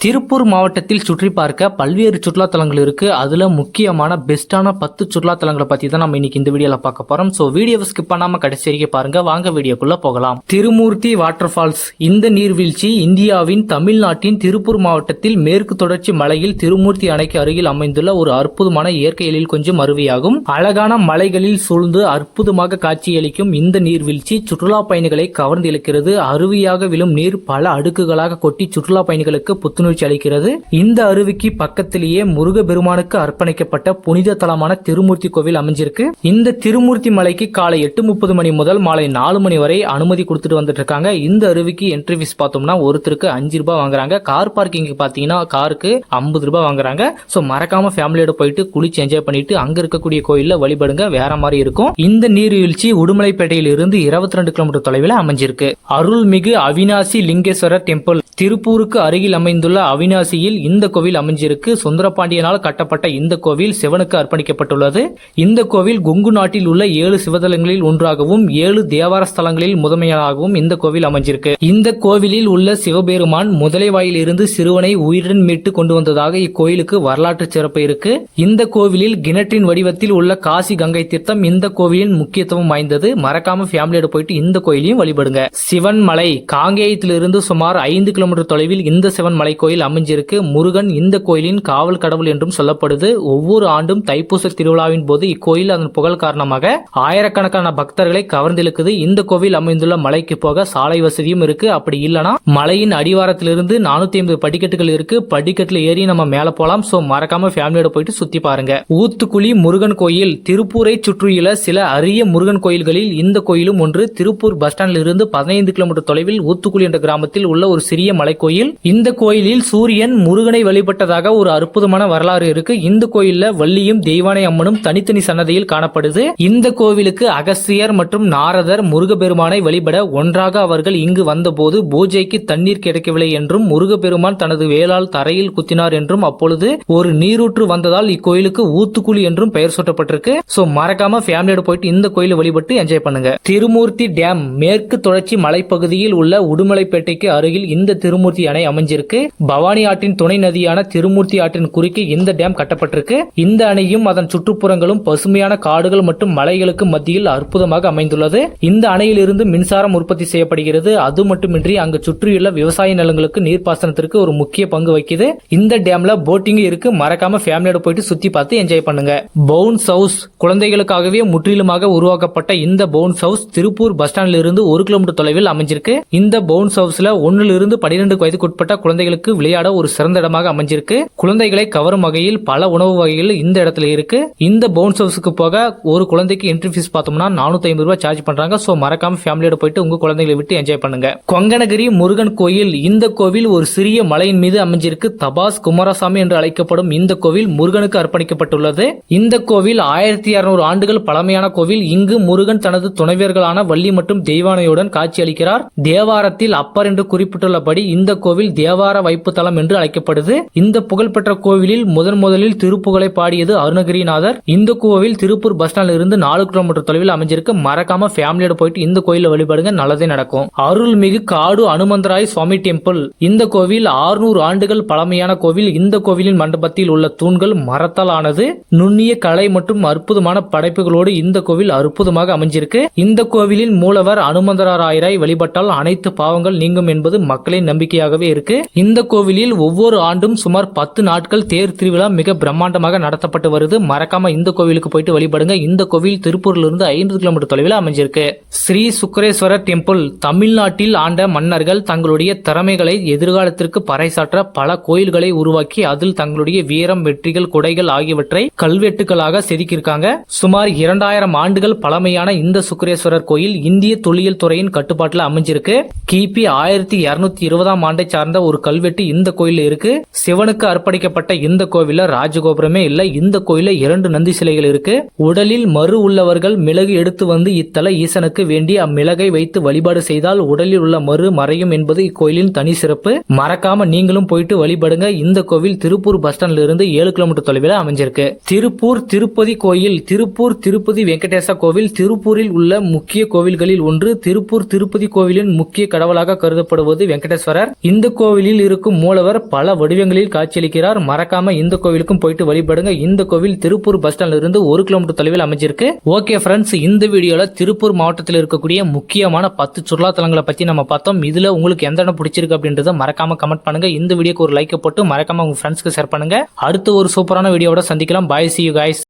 திருப்பூர் மாவட்டத்தில் சுற்றி பார்க்க பல்வேறு சுற்றுலாத்தலங்கள் இருக்குது அதில் முக்கியமான பெஸ்ட்டான பத்து சுற்றுலாத்தலங்களை பற்றி தான் நம்ம இன்னைக்கு இந்த வீடியோவில் பார்க்க போகிறோம் ஸோ வீடியோவை ஸ்கிப் பண்ணாமல் கடைசி வரைக்கும் பாருங்கள் வாங்க வீடியோக்குள்ளே போகலாம். திருமூர்த்தி வாட்டர் ஃபால்ஸ் இந்த நீர்வீழ்ச்சி இந்தியாவின் தமிழ்நாட்டின் திருப்பூர் மாவட்டத்தில் மேற்கு தொடர்ச்சி மலையில் திருமூர்த்தி அணைக்கு அருகில் அமைந்துள்ள ஒரு அற்புதமான இயற்கை எழில் கொஞ்சம் அருவியாகும். அழகான மலைகளில் சூழ்ந்து அற்புதமாக காட்சியளிக்கும் இந்த நீர்வீழ்ச்சி சுற்றுலா பயணிகளை கவர்ந்து இழுக்கிறது அருவியாக விழும் நீர் பல அடுக்குகளாக கொட்டி சுற்றுலா பயணிகளுக்கு புத்துணர்வு புத்துணர்ச்சி அளிக்கிறது. இந்த அருவிக்கு பக்கத்திலேயே முருகபெருமானுக்கு அர்ப்பணிக்கப்பட்ட புனித தலமான திருமூர்த்தி கோவில் அமைஞ்சிருக்கு. இந்த திருமூர்த்தி மலைக்கு காலை எட்டு முப்பது மணி முதல் மாலை நாலு மணி வரை அனுமதி கொடுத்துட்டு வந்துட்டு இருக்காங்க. இந்த அருவிக்கு என்ட்ரி ஃபீஸ் பார்த்தோம்னா ஒருத்தருக்கு அஞ்சு ரூபாய் வாங்குறாங்க. கார் பார்க்கிங் பாத்தீங்கன்னா காருக்கு ஐம்பது ரூபாய் வாங்குறாங்க. சோ மறக்காம ஃபேமிலியோட போயிட்டு குளிச்சு என்ஜாய் பண்ணிட்டு அங்க இருக்கக்கூடிய கோயிலில் வழிபடுங்க. வேற மாதிரி இருக்கும். இந்த நீர்வீழ்ச்சி உடுமலைப்பேட்டையில் இருந்து இருபத்தி ரெண்டு கிலோமீட்டர் தொலைவில் அமைஞ்சிருக்கு. அருள்மிகு அவினாசி லிங்கேஸ்வரர் டெம்பிள் திருப்பூருக்கு அருகில் அமைந்துள்ள அவினாசியில் இந்த கோவில் அமைஞ்சிருக்கு. சுந்தரபாண்டியனால் கட்டப்பட்ட இந்த கோவில் சிவனுக்கு அர்ப்பணிக்கப்பட்டுள்ளது. இந்த கோவில் கொங்கு நாட்டில் உள்ள ஏழு சிவதலங்களில் ஒன்றாகவும் ஏழு தேவார ஸ்தலங்களில் முதன்மையாகவும் இந்த கோவில் அமைஞ்சிருக்கு. இந்த கோவிலில் உள்ள சிவபெருமான் முதலைவாயில் இருந்து சிறுவனை உயிருடன் மீட்டு கொண்டு வந்ததாக இக்கோயிலுக்கு வரலாற்று சிறப்பு இருக்கு. இந்த கோவிலில் கிணற்றின் வடிவத்தில் உள்ள காசி கங்கை தீர்த்தம் இந்த கோவிலின் முக்கியத்துவம் வாய்ந்தது. மறக்காம ஃபேமிலியோட போயிட்டு இந்த கோயிலையும் வழிபடுங்க. சிவன் மலை காங்கேயத்திலிருந்து சுமார் ஐந்து கிலோமீட்டர் தொலைவில் இந்த சிவன் மலை கோயில் அமைஞ்சிருக்கு. முருகன் இந்த கோயிலின் காவல் கடவுள் என்றும் சொல்லப்படுது. ஒவ்வொரு ஆண்டும் தைப்பூச திருவிழாவின் போது இக்கோயில் அதன் புகழ் காரணமாக ஆயிரக்கணக்கான பக்தர்களை கவர்ந்திழுக்குது. இந்த கோவில் அமைந்துள்ள மலைக்கு போக சாலை வசதியும் இருக்கு. அப்படி இல்லனா மலையின் அடிவாரத்திலிருந்து நானூத்தி ஐம்பது படிக்கட்டுகள் இருக்கு. படிக்கட்டுல ஏறி நம்ம மேல போலாம். சோ மறக்காம ஃபேமிலியோட போயிட்டு சுத்தி பாருங்க. ஊத்துக்குழி முருகன் கோயில் திருப்பூரை சுற்றியுள்ள சில அரிய முருகன் கோயில்களில் இந்த கோயிலும் ஒன்று. திருப்பூர் பஸ் ஸ்டாண்டில் இருந்து பதினைந்து கிலோமீட்டர் தொலைவில் ஊத்துக்குழி என்ற கிராமத்தில் உள்ள ஒரு சிறிய மலைக்கோயில். இந்த கோயிலில் சூரியன் முருகனை வழிபட்டதாக ஒரு அற்புதமான வரலாறு இருக்கு. இந்த கோயில்ல வள்ளியும் தெய்வானை அம்மனும் தனித்தனி சன்னதியில் காணப்படுது. இந்த கோவிலுக்கு அகஸ்தியர் மற்றும் நாரதர் முருகப்பெருமானை வழிபட ஒன்றாக அவர்கள் இங்கு வந்தபோது பூஜைக்கு தண்ணீர் கிடைக்கவில்லை என்றும் முருகப்பெருமான் தனது வேளால் தரையில் குத்தினார் என்றும் அப்பொழுது ஒரு நீரூற்று வந்ததால் இக்கோயிலுக்கு ஊத்துக்குழி என்றும் பெயர் சூட்டப்பட்டிருக்கு. சோ மறக்காம ஃபேமிலியோட போயிட்டு இந்த கோயில் வழிபட்டு என்ஜாய் பண்ணுங்க. திருமூர்த்தி டேம் மேற்கு தொடர்ச்சி மலைப்பகுதியில் உள்ள உடுமலைப்பேட்டைக்கு அருகில் இந்த திருமூர்த்தி அணை அமைஞ்சிருக்கு. பவானி ஆற்றின் துணை நதியான திருமூர்த்தி ஆற்றின் குறுக்கே இந்த டேம் கட்டப்பட்டிருக்கு. இந்த அணையும் அதன் சுற்றுப்புறங்களும் பசுமையான காடுகள் மற்றும் மலைகளுக்கு மத்தியில் அற்புதமாக அமைந்துள்ளது. இந்த அணையிலிருந்து மின்சாரம் உற்பத்தி செய்யப்படுகிறது. அது மட்டுமின்றி அங்கு சுற்றியுள்ள விவசாய நிலங்களுக்கு நீர்ப்பாசனத்திற்கு ஒரு முக்கிய பங்கு வகிக்குது. இந்த டேம்ல போட்டிங் இருக்கு. மறக்காம ஃபேமிலியோட போயிட்டு சுத்தி பார்த்து என்ஜாய் பண்ணுங்க. பவுன்ஸ் ஹவுஸ் குழந்தைகளுக்காகவே முற்றிலுமாக உருவாக்கப்பட்ட இந்த பவுன்ஸ் ஹவுஸ் திருப்பூர் பஸ் ஸ்டாண்டில் இருந்து ஒரு கிலோமீட்டர் தொலைவில் அமைஞ்சிருக்கு. இந்த பவுன்ஸ் ஹவுஸ்ல ஒன்னுல இருந்து பனிரெண்டு வயதுக்குட்பட்ட குழந்தைகளுக்கு விளையாட ஒரு சிறந்த இடமாக அமைஞ்சிருக்கு. குழந்தைகளை கவரும் வகையில் பல உணவு வகைகள் இந்த இடத்துல இருக்கு. இந்த பவுன்ஸ் ஹவுஸ்க்கு போக ஒரு குழந்தைக்கு என்ட்ரி ஃபீஸ் பார்த்தோம்னா நானூத்தி ஐம்பது ரூபாய் சார்ஜ் பண்றாங்க. சோ மறக்காம ஃபேமிலியோட போயிட்டு உங்க குழந்தைகளை விட்டு என்ஜாய் பண்ணுங்க. கொங்கனகிரி முருகன் கோயில் இந்த கோவில் ஒரு சிறிய மலையின் மீது அமைஞ்சிருக்கு. தபாஸ் குமாரசாமி என்று அழைக்கப்படும் இந்த கோவில் முருகனுக்கு அர்ப்பணிக்கப்பட்டுள்ளது. இந்த கோவில் ஆயிரத்தி இருநூறு ஆண்டுகள் பழமையான கோவில். இங்கு முருகன் தனது துணைவியர்களான வள்ளி மற்றும் தெய்வானையுடன் காட்சியளிக்கிறார் தேவாரத்தில் அப்பர் என்று குறிப்பிட்டுள்ளபடி இந்த கோவில் தேவார வைப்பு தலம் என்று அழைக்கப்படுது. இந்த புகழ்பெற்ற கோவிலில் முதன் முதலில் திருப்புகழை பாடியது அருணகிரிநாதர். இந்த கோவில் திருப்பூர் பஸ் ஸ்டாண்ட்ல இருந்து நாலு கிலோமீட்டர் தொலைவில் அமைஞ்சிருக்கு. மறக்காம ஃபேமிலியோட போயிட்டு இந்த கோயில வழிபடுங்க நல்லதே நடக்கும். அருள்மிகு காடு அனுமந்தராய் சுவாமி டெம்பிள் இந்த கோவில் 600 ஆண்டுகள் பழமையான கோவில். இந்த கோவிலின் மண்டபத்தில் உள்ள தூண்கள் மரத்தால் ஆனது. நுண்ணிய கலை மற்றும் அற்புதமான படைப்புகளோடு இந்த கோவில் அற்புதமாக அமைஞ்சிருக்கு. இந்த கோவிலின் மூலவர் அனுமந்தராயராய் வழிபட்டால் அனைத்து பாவங்கள் நீங்கும் என்பது மக்களின் நம்பிக்கையாகவே இருக்கு. இந்த கோவிலில் ஒவ்வொரு ஆண்டும் சுமார் பத்து நாட்கள் தேர் திருவிழா மிக பிரம்மாண்டமாக நடத்தப்பட்டு வருது. மறக்காம இந்த கோவிலுக்கு போயிட்டு வழிபடுங்க. இந்த கோவில் திருப்பூர்ல இருந்து ஐம்பது கிலோமீட்டர் தொலைவில் அமைஞ்சிருக்கு. ஸ்ரீ சுக்கரேஸ்வரர் டெம்பிள் தமிழ்நாட்டில் ஆண்ட மன்னர்கள் தங்களுடைய திறமைகளை எதிர்காலத்திற்கு பறைசாற்ற பல கோயில்களை உருவாக்கி அதில் தங்களுடைய வீரம் வெற்றிகள் கொடைகள் ஆகியவற்றை கல்வெட்டுகளாக செதுக்கியிருக்காங்க. சுமார் இரண்டாயிரம் ஆண்டுகள் பழமையான இந்த சுக்கரேஸ்வரர் கோயில் இந்திய தொழில் துறையின் கட்டுப்பாட்டில் அமைஞ்சிருக்கு. கிபி ஆயிரத்தி இருநூத்தி இருபதாம் ஆண்டை சார்ந்த ஒரு கல்வெட்டு இந்த கோயிலில் இருக்கு. சிவனுக்கு அர்ப்பணிக்கப்பட்ட இந்த கோவில ராஜகோபுரமே இல்ல. இந்த கோயில இரண்டு நந்தி சிலைகள் இருக்கு. உடலில் மறு உள்ளவர்கள் மிளகு எடுத்து வந்து இத்தல ஈசனுக்கு வேண்டி அம்மிளகை வைத்து வழிபாடு செய்தால் உடலில் உள்ள மறு மறையும் என்பது இக்கோயிலின் தனி சிறப்பு. மறக்காம நீங்களும் போயிட்டு வழிபடுங்க. இந்த கோவில் திருப்பூர் பஸ் ஸ்டாண்ட்ல இருந்து ஏழு கிலோமீட்டர் தொலைவில் அமைஞ்சிருக்கு. திருப்பூர் திருப்பதி கோயில் திருப்பூர் திருப்பதி வெங்கடேச கோவில் திருப்பூரில் உள்ள முக்கிய கோவில்களில் ஒன்று திருப்பூர் திருப்பதி கோவிலின் முக்கிய கடவுளாக கருதப்படுவது வெங்கடேஸ்வர வெங்கடேஸ்வரர் இந்த கோவிலில் இருக்கும் மூலவர் பல வடிவங்களில் காட்சியளிக்கிறார். மறக்காம இந்த கோவிலுக்கும் போயிட்டு வழிபடுங்க. இந்த கோவில் திருப்பூர் பஸ் ஸ்டாண்ட்ல இருந்து ஒரு கிலோமீட்டர் தொலைவில் அமைஞ்சிருக்கு. ஓகே ஃப்ரெண்ட்ஸ் இந்த வீடியோல திருப்பூர் மாவட்டத்தில் இருக்கக்கூடிய முக்கியமான பத்து சுற்றுலா தலங்களை பத்தி நம்ம பார்த்தோம். இதுல உங்களுக்கு எந்த இடம் பிடிச்சிருக்கு அப்படின்றத மறக்காம கமெண்ட் பண்ணுங்க. இந்த வீடியோக்கு ஒரு லைக் போட்டு மறக்காம உங்க ஃப்ரெண்ட்ஸ்க்கு ஷேர் பண்ணுங்க. அடுத்து ஒரு சூப்பரான வீடியோவோட சந்திக்கலாம். பாய் சி யூ காய்ஸ்